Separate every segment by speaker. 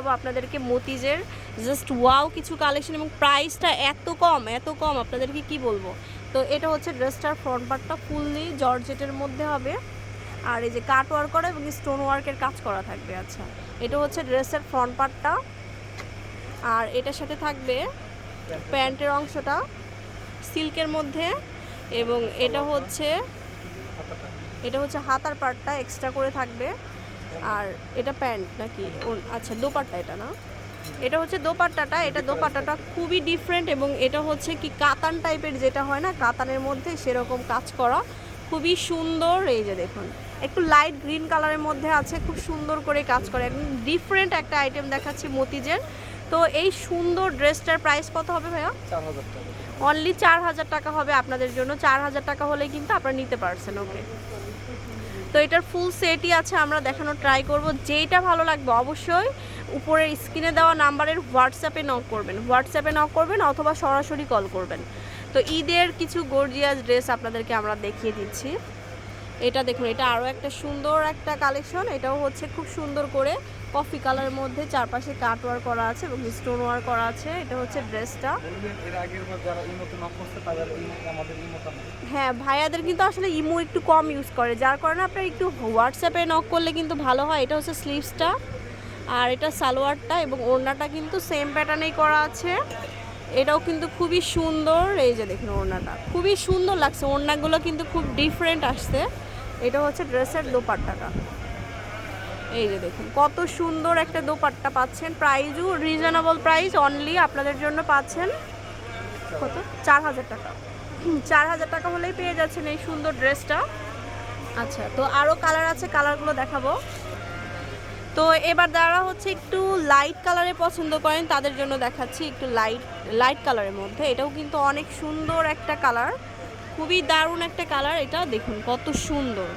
Speaker 1: দেখাবো আপনাদেরকে মতিজের জাস্ট ওয়াও কিছু কালেকশন এবং প্রাইসটা এত কম এত কম, আপনাদেরকে কি বলব? তো এটা হচ্ছে ড্রেসটার ফ্রন্ট পার্টটা ফুললি জর্জেটের মধ্যে হবে। আর এই যে কাট ওয়ার্ক করা এবং স্টোন ওয়ার্কের কাজ করা থাকবে আচ্ছা। এটা হচ্ছে ড্রেসের ফ্রন্ট পার্টটা আর এটার সাথে থাকবে প্যান্টের অংশটা সিল্কের মধ্যে এবং এটা হচ্ছে এটা হচ্ছে হাতার পার্টটা এক্সট্রা করে থাকবে। আর এটা প্যান্ট নাকি? ও- আচ্ছা দোপাট্টা এটা না? এটা হচ্ছে দোপাট্টাটা এটা দোপাট্টাটা খুবই ডিফারেন্ট এবং এটা হচ্ছে কি কাতান টাইপের যেটা হয় না কাতানের মধ্যে সেরকম কাজ করা। খুবই সুন্দর এই যে দেখুন একটু লাইট গ্রিন কালারের মধ্যে আছে খুব সুন্দর করে কাজ করে। একদম ডিফারেন্ট একটা আইটেম দেখাচ্ছি মতিজের তো এই সুন্দর ড্রেসটার প্রাইস কত হবে ভাইয়া? অনলি চার হাজার টাকা হবে আপনাদের জন্য। চার হাজার টাকা হলে কিন্তু আপনারা নিতে পারছেন ওকে তো এটার ফুল সেটই আছে, আমরা দেখানোর ট্রাই করব। যেইটা ভালো লাগবে অবশ্যই উপরের স্ক্রিনে দেওয়া নাম্বারের হোয়াটসঅ্যাপে নক করবেন। হোয়াটসঅ্যাপে নক করবেন অথবা সরাসরি কল করবেন। তো ঈদের কিছু গর্জিয়াস ড্রেস আপনাদেরকে আমরা দেখিয়ে দিচ্ছি। এটা দেখুন এটা আরও একটা সুন্দর একটা কালেকশন এটাও হচ্ছে খুব সুন্দর করে কফি কালারের মধ্যে চারপাশে কাট ওয়ার করা আছে এবং স্টোন ওয়ার করা আছে। এটা হচ্ছে ড্রেসটা হ্যাঁ ভাইয়াদের কিন্তু আসলে ইমো একটু কম ইউজ করে যার কারণে আপনার একটু হোয়াটসঅ্যাপে নক করলে কিন্তু ভালো হয়। এটা হচ্ছে স্লিভসটা আর এটা সালোয়ারটা এবং ওড়নাটা কিন্তু সেম প্যাটার্নেই করা আছে। এটাও কিন্তু খুবই সুন্দর এই যে দেখুন ওড়নাটা। খুবই সুন্দর লাগছে ওড়নাগুলো কিন্তু খুব ডিফারেন্ট আসছে। এটা হচ্ছে ড্রেসের দোপাট্টাটা। এই যে দেখুন, কত সুন্দর একটা দোপাট্টা পাচ্ছেন। প্রাইজও রিজনেবল প্রাইস অনলি আপনাদের জন্য পাচ্ছেন কত? চার হাজার টাকা। চার হাজার টাকা হলেই পেয়ে যাচ্ছেন এই সুন্দর ড্রেসটা। আচ্ছা তো আরও কালার আছে, কালারগুলো দেখাবো। তো এবার যারা হচ্ছে একটু লাইট কালারে পছন্দ করেন, তাদের জন্য দেখাচ্ছি একটু লাইট লাইট কালারের মধ্যে। এটাও কিন্তু অনেক সুন্দর একটা কালার খুবই দারুণ একটা কালার, এটা দেখুন কত সুন্দর।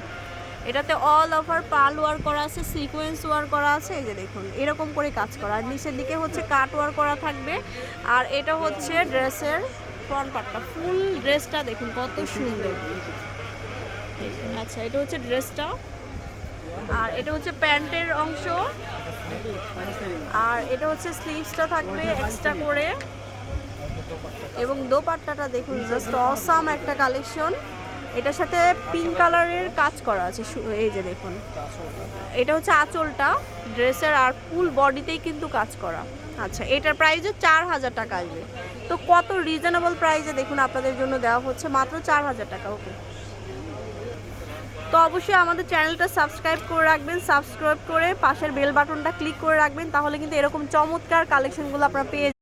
Speaker 1: এটাতে অল ওভার পাল ওয়ার করা আছে সিকোয়েন্স ওয়ার করা আছে, এই যে দেখুন, এরকম করে কাজ করা। আর নিচের দিকে হচ্ছে কাট ওয়ার করা থাকবে, আর এটা হচ্ছে ড্রেসের ফ্রন্ট পার্টটা ফুল ড্রেসটা দেখুন কত সুন্দর। আচ্ছা এটা হচ্ছে ড্রেসটা। আর এটা হচ্ছে প্যান্টের অংশ। আর এটা হচ্ছে স্লিভসটা থাকবে এক্সট্রা করে। এবং দোপাট্টাটা দেখুন জাস্ট অসাম একটা কালেকশন এটার সাথে পিঙ্ক কালারের কাজ করা আছে এই যে দেখুন। এটা হচ্ছে আঁচলটা ড্রেসের আর ফুল বডিতেই কিন্তু কাজ করা। আচ্ছা এটার প্রাইসও চার হাজার টাকা আসবে। তো কত রিজনেবল প্রাইসে দেখুন আপনাদের জন্য দেওয়া হচ্ছে, মাত্র চার হাজার টাকা ওকে তো অবশ্যই আমাদের চ্যানেলটা সাবস্ক্রাইব করে রাখবেন সাবস্ক্রাইব করে পাশের বেল বাটনটা ক্লিক করে রাখবেন, তাহলে কিন্তু এরকম চমৎকার কালেকশনগুলো আপনারা পেয়ে